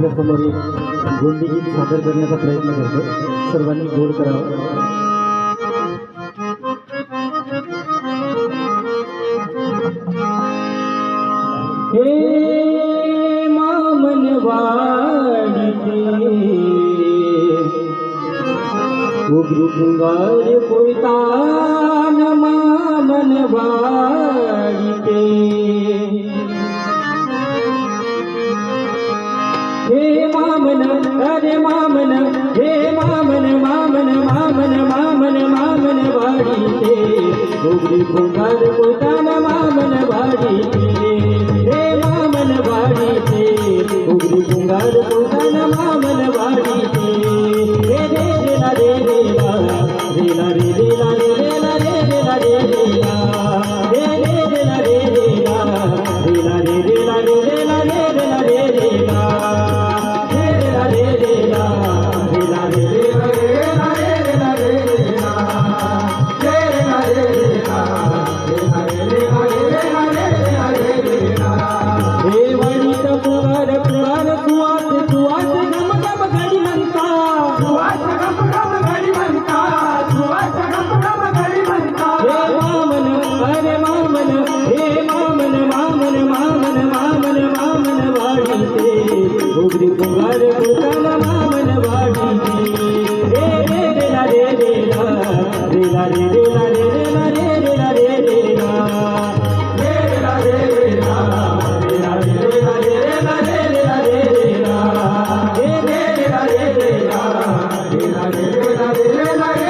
आपल्यासमोर एक गोंडी गीत सादर करण्याचा प्रयत्न करतो. सर्वांनी गोड करावा. हे मामन वाड़ी उग्र पुंगार पोता મામન, અરે મામન, હે મામન મામન મામન મામન મામન વાડી તે ડુંગળી પોતાના મામન વાડી मामन हे मामन मामन मामन मामन मामन वाड़ी ते उग्र कुमार कुतल मामन वाड़ी ते रे रे रे ला रे रे ला रे ला रे रे ला रे रे ला रे रे ला रे रे ला रे ला रे रे ला रे ला रे रे ला रे रे ला रे रे ला रे रे ला रे रे ला रे रे ला रे रे ला रे रे ला रे रे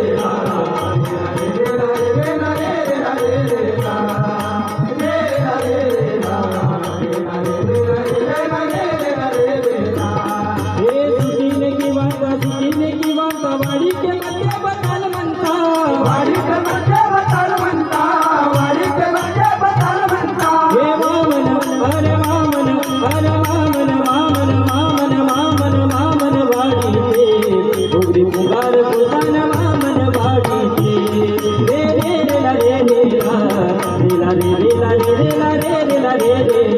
रे